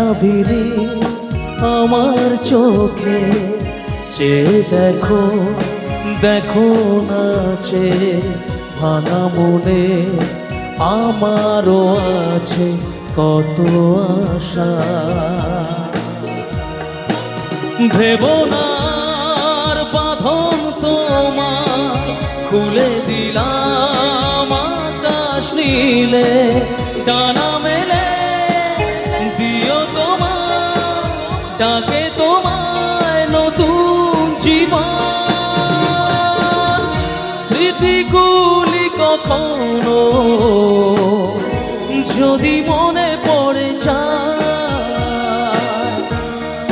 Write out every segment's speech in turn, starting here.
মায়াবিনী আমার চোখে? চে দেখো দেখো নাচে ভাঙা মনে আমারও আছে কত আশা। ভেবনার বাঁধন তোমার খুলে দিলাম। জীবন স্মৃতিগুলি কখনো যদি মনে পড়ে যায়,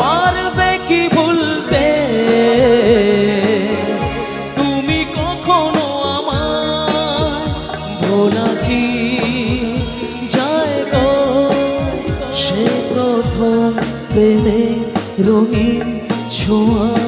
পারবে কি ভুলতে? তুমি কখনো আমার ভোলা কি যায় গো? সে প্রথম প্রেমে রঙিন ছোঁয়া।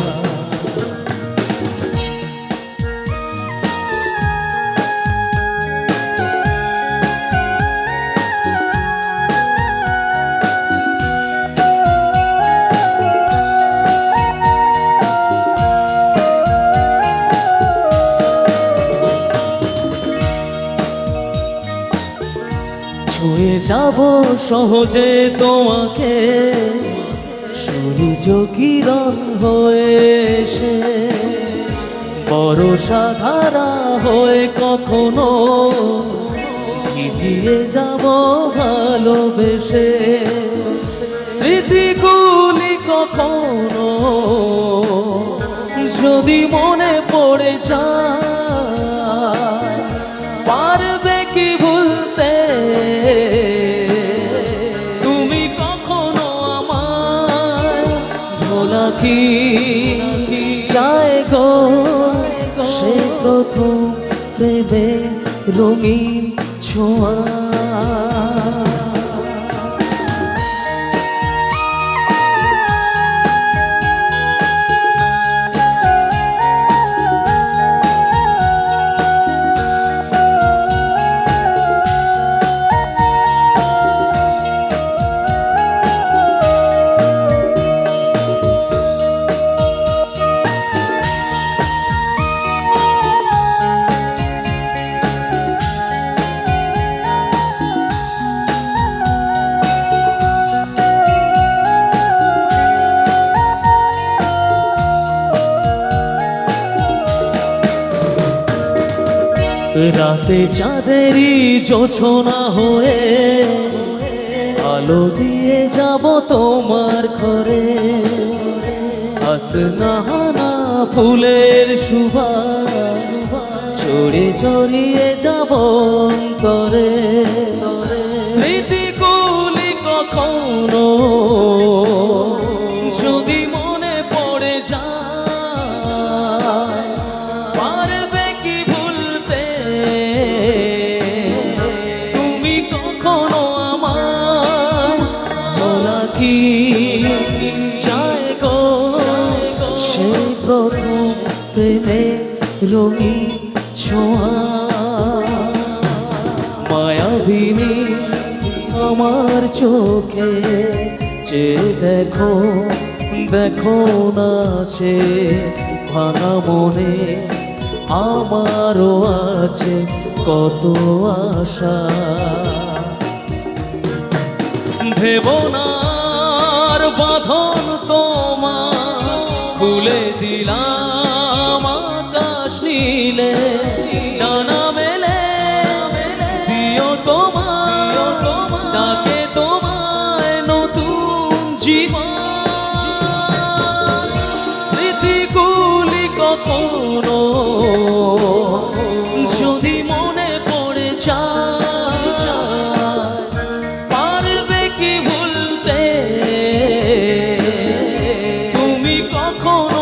যাব সহজে তোমাকে। সূর্য কিরণ হয়ে এসে ধারা হয়ে কখনো। ভিজিয়ে যাব ভালোবেসে, স্মৃতিগুলি কখনো। যদি মনে পড়ে যায় কি চায় সে প্রথম প্রেমে রঙিন ছোঁয়া। রাতে চাঁদেরই জোছনা হয়ে আলো দিয়ে যাব তোমার ঘরে। আসনাহানা ফুলের সুবাস চড়ে চড়িয়ে যাব অন্তরে। স্মৃতিগুলি কখনো কি চায় গো সে প্রথম প্রেমে রঙি ছোঁয়া। মায়াবিনী আমার চোখে যে দেখো দেখো নাচে ভাঙা মনে আমারও আছে কত আশা। ভেবো না কখনো